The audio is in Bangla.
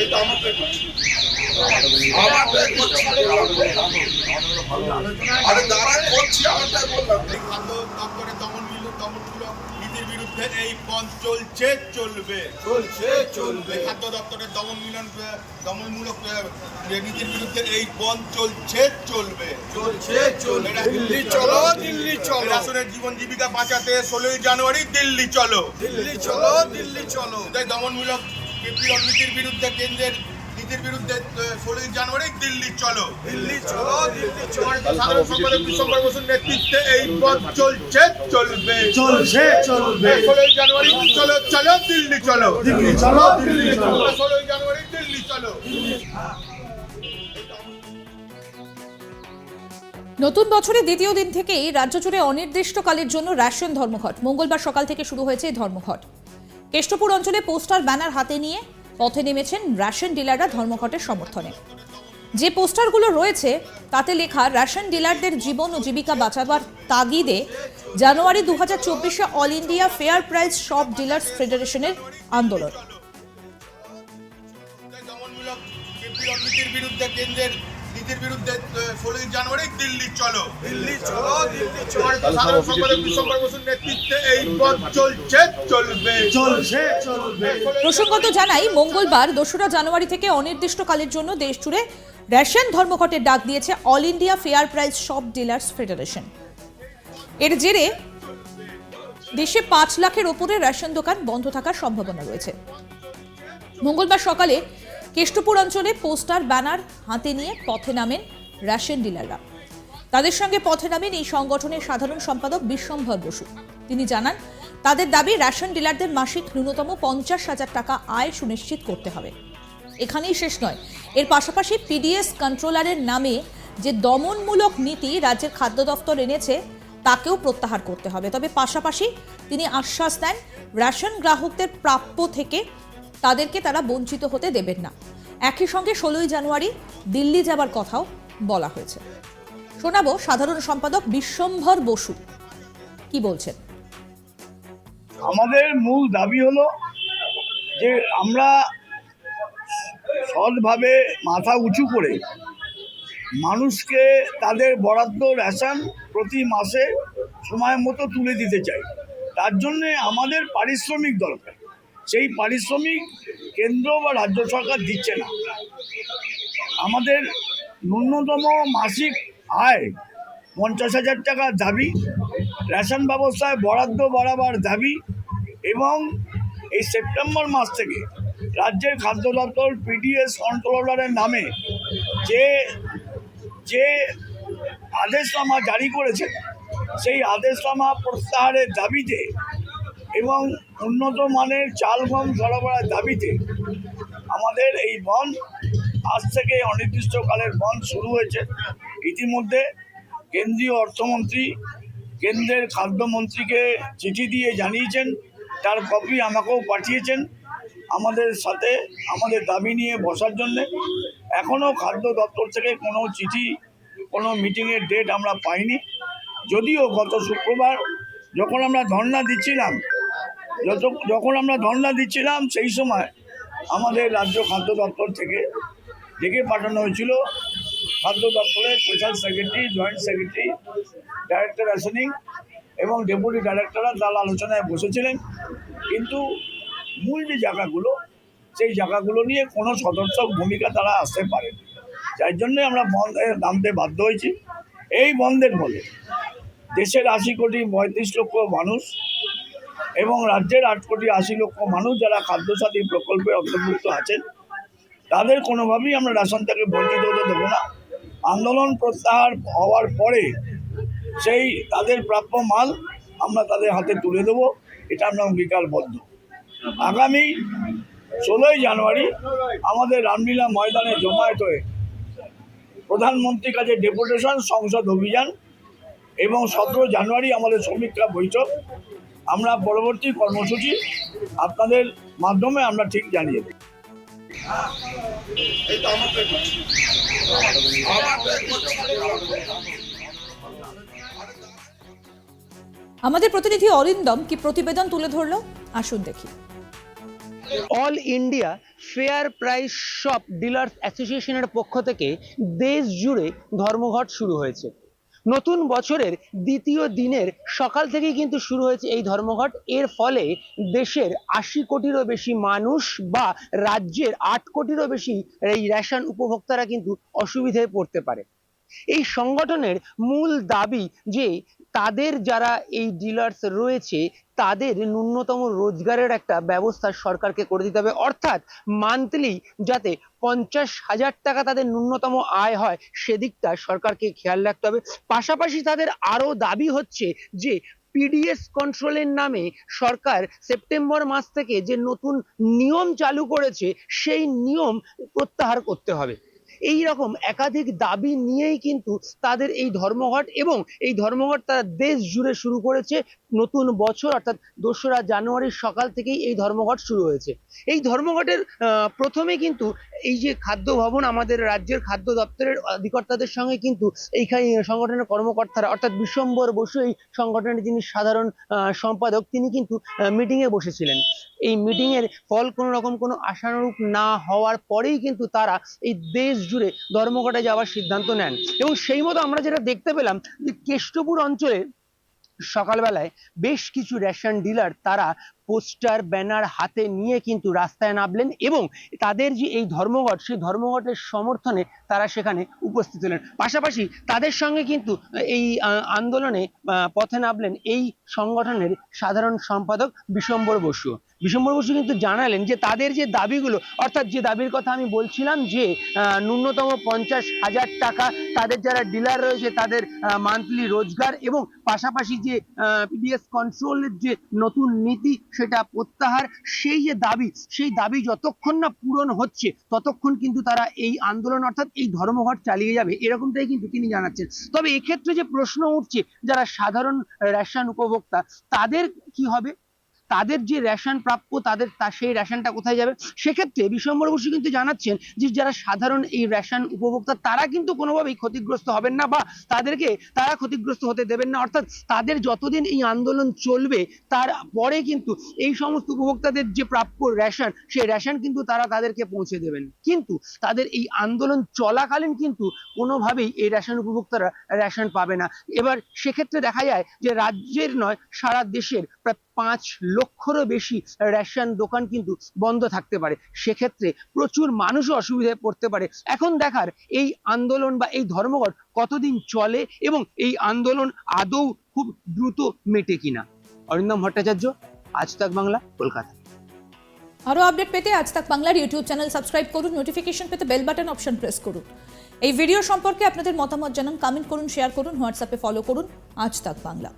এই তো আমার প্রায় করছি। আমার প্রায় করছি। আরে দাঁড়ায় করছি আমার প্রায় বললাম। এই খাদ্য দপ্তরের দমনমূলক দমনমূলক নীতির বিরুদ্ধে এই পথ চলছে চলবে। চলছে চলবে। খাদ্য দপ্তরের দমনমূলক দমনমূলক নীতির বিরুদ্ধে এই পথ চলছে চলবে। চলছে চলবে। দিল্লি চলো দিল্লি চলো। রাসনের জীবন জীবিকা বাঁচাতে ষোলোই জানুয়ারি দিল্লি চলো। দিল্লি চলো দিল্লি চলো। তাই দমনমূলক নীতির বিরুদ্ধে কেন্দ্রের নীতির বিরুদ্ধে ষোলোই জানুয়ারি দিল্লি চলো। দিল্লি চলো। দিল্লি চলো। সাধারণ সম্পাদক বিশ্বম্বর বসুর নেতৃত্বে এই পথ চলছে চলবে। চলছে চলবে। ষোলোই জানুয়ারি চলো চলো দিল্লি চলো। দিল্লি চলো দিল্লি চলো। ষোলোই জানুয়ারি দিল্লি চলো। নতুন বছরের দ্বিতীয় দিন থেকেই রাজ্য জুড়ে অনির্দিষ্টকালের জন্য রেশন ধর্মঘট। মঙ্গলবার সকাল থেকে শুরু হয়েছে এই ধর্মঘট। কেষ্টপুর অঞ্চলে পোস্টার ব্যানার হাতে নিয়ে পথে নেমেছেন রেশন ডিলাররা ধর্মঘটের সমর্থনে। যে পোস্টারগুলো রয়েছে, তাতে লেখা, রেশন ডিলারদের জীবন ও জীবিকা বাঁচাবার তাগিদে জানুয়ারি দু হাজার all India fair price shop dealers ফেডারেশনের আন্দোলন। বিরুদ্ধে কেন্দ্রের নীতির বিরুদ্ধে ষোলোই জানুয়ারি দিল্লি চলো। দিল্লি চলো। দিল্লি চলো। সাধারণ সম্পাদক বিশ্বম্বর বসুর নেতৃত্বে এই পথ চলছে চলবে। চলছে চলবে। প্রসঙ্গত জানাই মঙ্গলবার দোসরা জানুয়ারি থেকে অনির্দিষ্টকালের জন্য দেশ জুড়ে রেশন ধর্মঘটের ডাক দিয়েছে all India fair price shop dealers federation. এর জেরে দেশে পাঁচ লাখের ওপরে রেশন দোকান বন্ধ থাকার সম্ভাবনা রয়েছে। মঙ্গলবার সকালে কেষ্টপুর অঞ্চলে পোস্টার, ব্যানার হাতে নিয়ে পথে নামেন রেশন ডিলাররা। তাদের সঙ্গে পথে নামেন এই সংগঠনের সাধারণ সম্পাদক বিশ্বম্ভর বসু। তিনি জানান, তাদের দাবি রেশন ডিলারদের মাসিক ন্যূনতম পঞ্চাশ হাজার টাকা আয় সুনিশ্চিত করতে হবে। এখানেই শেষ নয়। এর পাশাপাশি পিডিএস কন্ট্রোলারের নামে যে দমনমূলক নীতি রাজ্যের খাদ্য দফতর এনেছে, তাকেও প্রত্যাহার করতে হবে। তবে পাশাপাশি তিনি আশ্বাস দেন, রেশন গ্রাহকদের প্রাপ্য থেকে তাদেরকে তারা বঞ্চিত হতে দেবেন না। একই সঙ্গে ষোলোই জানুয়ারি দিল্লি যাবার কথাও বলা হয়েছে। শোনাবো সাধারণ সম্পাদক বিশ্বম্ভর বসু। কি বলছেন? আমাদের মূল দাবি হলো যে আমরা সৎভাবে মাথা উঁচু করে মানুষকে তাদের বরাদ্দ রেশন প্রতি মাসে সময় মতো তুলে দিতে চাই। তার জন্যে আমাদের পারিশ্রমিক দরকার। সেই পারিশ্রমিক কেন্দ্র বা রাজ্য সরকার দিচ্ছে না। আমাদের ন্যূনতম মাসিক আয় পঞ্চাশ হাজার টাকা দাবি, রেশন ব্যবস্থায় বরাদ্দ বাড়াবার দাবি এবং এই সেপ্টেম্বর মাস থেকে রাজ্যের খাদ্য দপ্তর পিডিএস কন্ট্রোলারের নামে যে যে আদেশনামা জারি করেছে, সেই আদেশনামা প্রত্যাহারের দাবিতে এবং উন্নত মানের চাল গম সরবরাহের দাবিতে আমাদের এই বন্ধ আজ থেকে অনির্দিষ্টকালের বন্ধ শুরু হয়েছে। ইতিমধ্যে কেন্দ্রীয় অর্থমন্ত্রী, কেন্দ্রের খাদ্যমন্ত্রীকে চিঠি দিয়ে জানিয়েছেন, তার কপি আমাকেও পাঠিয়েছেন আমাদের সাথে, আমাদের দাবি নিয়ে বসার জন্যে। এখনও খাদ্য দপ্তর থেকে কোনো চিঠি, কোনো মিটিংয়ের ডেট আমরা পাইনি। যদিও গত শুক্রবার যখন আমরা ধর্না দিচ্ছিলাম যত যখন আমরা ধর্ণা দিচ্ছিলাম, সেই সময় আমাদের রাজ্য খাদ্য দপ্তর থেকে ডেকে পাঠানো হয়েছিল। খাদ্য দপ্তরের special secretary joint secretary director rationing এবং ডেপুটি ডাইরেক্টররা তার আলোচনায় বসেছিলেন। কিন্তু মূল যে জায়গাগুলো, সেই জায়গাগুলো নিয়ে কোনো সদর্থক ভূমিকা তারা আসতে পারেন। যার জন্যে আমরা বন্ধে নামতে বাধ্য হয়েছি। এই বন্ধের ফলে দেশের আশি কোটি পঁয়ত্রিশ লক্ষ মানুষ এবং রাজ্যের আট কোটি আশি লক্ষ মানুষ যারা খাদ্যসাথী প্রকল্পে অন্তর্ভুক্ত আছেন, তাদের কোনোভাবেই আমরা রেশন থেকে বঞ্চিত হতে দেবো না। আন্দোলন প্রত্যাহার হওয়ার পরে সেই তাদের প্রাপ্য মাল আমরা তাদের হাতে তুলে দেবো, এটা আমরা অঙ্গীকারবদ্ধ। আগামী ষোলোই জানুয়ারি আমাদের রামলীলা ময়দানে জমায়েত হয়ে প্রধানমন্ত্রীর কাছে ডেপুটেশন সংসদ অভিযান এবং সতেরো জানুয়ারি আমাদের সমীক্ষা বৈঠক আমরা পরবর্তী কর্মসূচি আপনাদের মাধ্যমে আমরা ঠিক জানিয়ে দেব। আমাদের প্রতিনিধি অরিন্দম কি প্রতিবেদন তুলে ধরলো? আসুন দেখি। All India fair price shop dealers অ্যাসোসিয়েশনের পক্ষ থেকে দেশ জুড়ে ধর্মঘট শুরু হয়েছে। নতুন বছরের দ্বিতীয় দিনের সকাল থেকেই কিন্তু শুরু হয়েছে এই ধর্মঘট। এর ফলে দেশের আশি কোটিরও বেশি মানুষ বা রাজ্যের আট কোটিরও বেশি এই রেশন উপভোক্তারা কিন্তু অসুবিধায় পড়তে পারে। এই সংগঠনের মূল দাবি যে তাদের যারা এই ডিলার্স রয়েছে, তাদের ন্যূনতম রোজগারের একটা ব্যবস্থা সরকারকে করে দিতে হবে। অর্থাৎ মান্থলি যাতে পঞ্চাশ হাজার টাকা তাদের ন্যূনতম আয় হয়, সেদিকটা সরকারকে খেয়াল রাখতে হবে। পাশাপাশি তাদের আরও দাবি হচ্ছে যে পিডিএস কন্ট্রোলের নামে সরকার সেপ্টেম্বর মাস থেকে যে নতুন নিয়ম চালু করেছে, সেই নিয়ম প্রত্যাহার করতে হবে। এই রকম একাধিক দাবি নিয়েই কিন্তু তাদের এই ধর্মঘট এবং এই ধর্মঘট তারা দেশ জুড়ে শুরু করেছে নতুন বছর, অর্থাৎ দোসরা জানুয়ারির সকাল থেকেই এই ধর্মঘট শুরু হয়েছে। এই ধর্মঘটের প্রথমে কিন্তু এই যে খাদ্য ভবন আমাদের রাজ্যের খাদ্য দপ্তরের অধিকর্তাদের সঙ্গে কিন্তু এইখানে সংগঠনের কর্মকর্তারা, অর্থাৎ বিশ্বম্বর বসু এই সংগঠনের যিনি সাধারণ সম্পাদক, তিনি কিন্তু মিটিং এ বসেছিলেন। এই মিটিং এর ফল কোনো রকম কোনো আশানুরূপ না হওয়ার পরেই কিন্তু তারা এই দেশ জুড়ে ধর্মঘটে যাওয়ার সিদ্ধান্ত নেন। এবং সেই মতো আমরা যেটা দেখতে পেলাম যে কেষ্টপুর অঞ্চলে সকালবেলায় বেশ কিছু রেশন ডিলার তারা পোস্টার, ব্যানার হাতে নিয়ে কিন্তু রাস্তায় নামলেন এবং তাদের যে এই ধর্মঘট, সেই ধর্মঘটের সমর্থনে তারা সেখানে উপস্থিত হলেন। পাশাপাশি তাদের সঙ্গে কিন্তু এই আন্দোলনে পথে নামলেন এই সংগঠনের সাধারণ সম্পাদক বিশম্বর বসু। বিশম্বর বসু কিন্তু জানালেন যে তাদের যে দাবিগুলো, অর্থাৎ যে দাবির কথা আমি বলছিলাম যে ন্যূনতম পঞ্চাশ হাজার টাকা তাদের যারা ডিলার রয়েছে তাদের মান্থলি রোজগার এবং পাশাপাশি যে পিডিএস কন্ট্রোলের যে নতুন নীতি সেটা প্রত্যাহার। সেই যে দাবি, সেই দাবি যতক্ষণ না পূরণ হচ্ছে, ততক্ষণ কিন্তু তারা এই আন্দোলন অর্থাৎ এই ধর্মঘট চালিয়ে যাবে। এরকমটাই কিন্তু তিনি জানাচ্ছেন। তবে এক্ষেত্রে যে প্রশ্ন উঠছে, যারা সাধারণ রেশন উপভোক্তা, তাদের কি হবে? তাদের যে রেশন প্রাপ্য, তাদের সেই রেশনটা কোথায় যাবে? সেক্ষেত্রে বিশ্বম্বর বসু কিন্তু জানাচ্ছেন যে যারা সাধারণ এই রেশন উপভোক্তা, তারা কিন্তু কোনোভাবেই ক্ষতিগ্রস্ত হবেন না বা তাদেরকে তারা ক্ষতিগ্রস্ত হতে দেবেন না। অর্থাৎ তাদের যতদিন এই আন্দোলন চলবে, তার পরে কিন্তু এই সমস্ত উপভোক্তাদের যে প্রাপ্য রেশন, সেই রেশন কিন্তু তারা তাদেরকে পৌঁছে দেবেন। কিন্তু তাদের এই আন্দোলন চলাকালীন কিন্তু কোনোভাবেই এই রেশন উপভোক্তারা রেশন পাবে না। এবার সেক্ষেত্রে দেখা যায় যে রাজ্যের নয়, সারা দেশের প্রায় পাঁচ লক্ষরও বেশি রেশন দোকান কিন্তু বন্ধ থাকতে পারে। সেক্ষেত্রে প্রচুর মানুষও অসুবিধায় পড়তে পারে। এখন দেখার এই আন্দোলন বা এই ধর্মঘট কতদিন চলে এবং এই আন্দোলন আদৌ খুব দ্রুত মেটে কিনা? অরিন্দম ভট্টাচার্য, আজ তাক বাংলা, কলকাতা। আরও আপডেট পেতে আজ তাক বাংলার ইউটিউব চ্যানেল সাবস্ক্রাইব করুন নোটিফিকেশন পেতে বেল বাটন অপশন প্রেস করুন। এই ভিডিও সম্পর্কে আপনাদের মতামত জানান কমেন্ট করুন শেয়ার করুন হোয়াটসঅ্যাপে ফলো করুন। আজ তাক বাংলা।